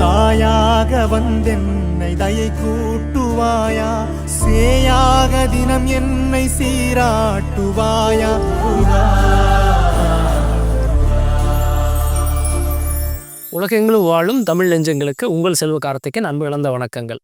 தாயாக வந்தென்னை தயை கூட்டுவாயா? சேயாக தினம் என்னை சீராட்டுவாயா? உலகெங்கிலும் வாழும் தமிழ் நெஞ்சங்களுக்கு உங்கள் செல்வ கார்த்திக்கு அன்பு இழந்த வணக்கங்கள்.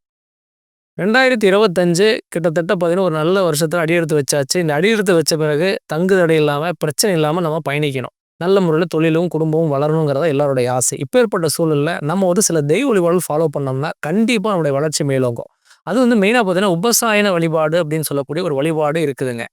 ரெண்டாயிரத்தி இருபத்தஞ்சு கிட்டத்தட்ட பார்த்தீங்கன்னா ஒரு நல்ல வருஷத்தில் அடியெடுத்து வச்சாச்சு. இந்த அடியெடுத்து வச்ச பிறகு தங்கு தடை இல்லாமல் பிரச்சனை இல்லாமல் நம்ம பயணிக்கணும். நல்ல முறையில் தொழிலும் குடும்பமும் வளரணுங்கிறத எல்லாருடைய ஆசை. இப்போ ஏற்பட்ட சூழலில் நம்ம ஒரு சில தெய்வ வழிபாடு ஃபாலோ பண்ணோம்னா கண்டிப்பாக நம்முடைய வளர்ச்சி மேலோங்கும். அது வந்து மெயினாக பார்த்தீங்கன்னா உபசாயன வழிபாடு அப்படின்னு சொல்லக்கூடிய ஒரு வழிபாடு இருக்குதுங்க.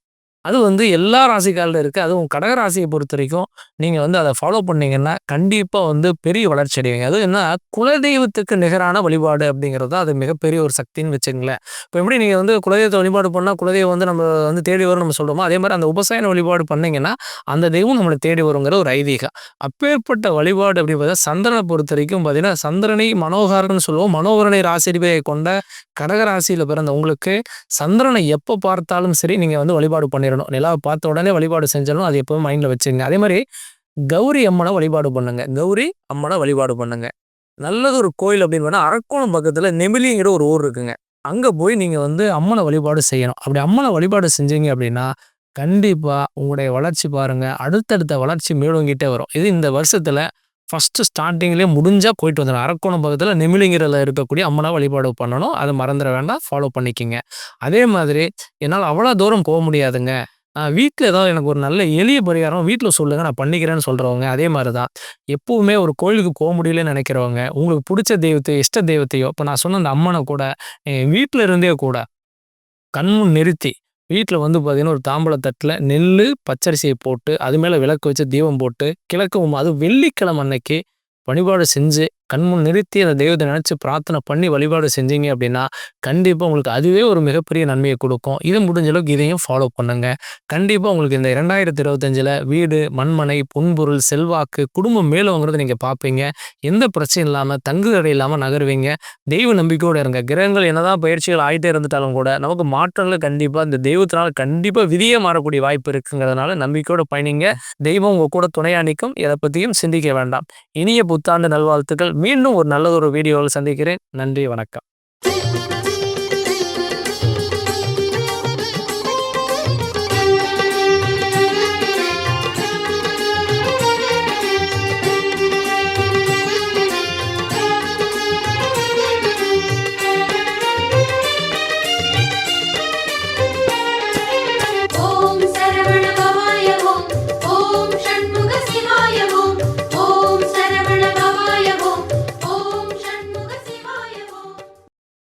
அது வந்து எல்லா ராசிக்காரில் இருக்குது அதுவும் கடக ராசியை பொறுத்த வரைக்கும் நீங்கள் வந்து அதை ஃபாலோ பண்ணீங்கன்னா கண்டிப்பாக வந்து பெரிய வளர்ச்சி அடைவீங்க. அது என்ன குலதெய்வத்துக்கு நிகரான வழிபாடு அப்படிங்கிறது தான் அது மிகப்பெரிய ஒரு சக்தின்னு வச்சுங்களேன் இப்போ எப்படி நீங்கள் வந்து குலதெய்வத்தை வழிபாடு பண்ணால் குலதெய்வம் வந்து நம்ம வந்து தேடி வரும் நம்ம சொல்கிறோமோ அதே மாதிரி அந்த உபசாயன வழிபாடு பண்ணிங்கன்னா அந்த தெய்வம் நம்மளை தேடி வருங்கிற ஒரு ஐதீகம். அப்பேற்பட்ட வழிபாடு அப்படின்னு பார்த்தா சந்திரனை பொறுத்த வரைக்கும் பார்த்தீங்கன்னா சந்திரனை மனோகாரன்னு சொல்லுவோம். மனோகரனை ராசிரிபையை கொண்ட கடக ராசியில் பிறந்த உங்களுக்கு சந்திரனை எப்போ பார்த்தாலும் சரி நீங்கள் வந்து வழிபாடு பண்ணிடணும் நிலாவை பார்த்த உடனே வழிபாடு செஞ்சிடணும். அது எப்போவும் மைண்டில் வச்சுருங்க அதே மாதிரி கௌரி அம்மனை வழிபாடு பண்ணுங்க. கௌரி அம்மனை வழிபாடு பண்ணுங்க. நல்லது ஒரு கோயில் அப்படின்னு பார்த்தா அரக்கோணம் பக்கத்தில் நெமிலிங்கிற ஒரு ஊர் இருக்குங்க. அங்கே போய் நீங்கள் வந்து அம்மனை வழிபாடு செய்யணும். அப்படி அம்மனை வழிபாடு செஞ்சீங்க அப்படின்னா கண்டிப்பாக உங்களுடைய வளர்ச்சி பாருங்கள் அடுத்தடுத்த வளர்ச்சி மேலோங்கிட்டே வரும். இது இந்த வருஷத்தில் ஃபஸ்ட்டு ஸ்டார்டிங்லேயே முடிஞ்சால் போயிட்டு வந்துடும் அரக்கோணம் பக்கத்தில் நெமிலிங்கிறல இருக்கக்கூடிய அம்மனை வழிபாடு பண்ணணும். அதை மறந்துட வேண்டாம். ஃபாலோ பண்ணிக்கிங்க. அதே மாதிரி என்னால் அவ்வளோ தூரம் போக முடியாதுங்க. வீட்டில் ஏதாவது எனக்கு ஒரு நல்ல எளிய பரிகாரம் வீட்டில் சொல்லுங்கள் நான் பண்ணிக்கிறேன்னு சொல்கிறவங்க அதே மாதிரி தான் எப்போவுமே ஒரு கோயிலுக்கு போக முடியலன்னு நினைக்கிறவங்க உங்களுக்கு பிடிச்ச தெய்வத்தையோ இஷ்ட தெய்வத்தையோ இப்போ நான் சொன்ன அந்த அம்மனை கூட வீட்டில் இருந்தே கூட கண்முன் நிறுத்தி வீட்டில் வந்து பார்த்தீங்கன்னா ஒரு தாம்பழத்தட்டில் நெல் பச்சரிசியை போட்டு அது மேலே விளக்கு வச்சு தீபம் போட்டு கிழக்கு அது வெள்ளிக்கிழமை அன்னைக்கு வழிபாடு செஞ்சு கண்முன் நிறுத்தி அந்த தெய்வத்தை நினச்சி பிரார்த்தனை பண்ணி வழிபாடு செஞ்சீங்க அப்படின்னா கண்டிப்பாக உங்களுக்கு அதுவே ஒரு மிகப்பெரிய நன்மையை கொடுக்கும். இது முடிஞ்ச அளவுக்கு இதையும் ஃபாலோ பண்ணுங்க. கண்டிப்பாக உங்களுக்கு இந்த இரண்டாயிரத்தி இருபத்தஞ்சில் வீடு மண்மனை புன்பொருள் செல்வாக்கு குடும்பம் மேலோங்கிறத நீங்கள் பார்ப்பீங்க. எந்த பிரச்சனையும் இல்லாமல் தங்குதடை இல்லாமல் நகருவீங்க. தெய்வ நம்பிக்கையோடு இருங்க. கிரகங்கள் என்னதான் பயிற்சிகள் ஆகிட்டே இருந்துட்டாலும் கூட நமக்கு மாற்றங்கள் கண்டிப்பாக இந்த தெய்வத்தினால் கண்டிப்பாக விதியே மாறக்கூடிய வாய்ப்பு இருக்குங்கிறதுனால நம்பிக்கையோடு பயணிங்க. தெய்வம் உங்கள் கூட துணையா நிற்கும். எதை பற்றியும் சிந்திக்க வேண்டாம். இனிய புத்தாண்டு நல்வாழ்த்துக்கள். மீண்டும் ஒரு நல்ல ஒரு வீடியோவில் சந்திக்கிறேன். நன்றி வணக்கம்.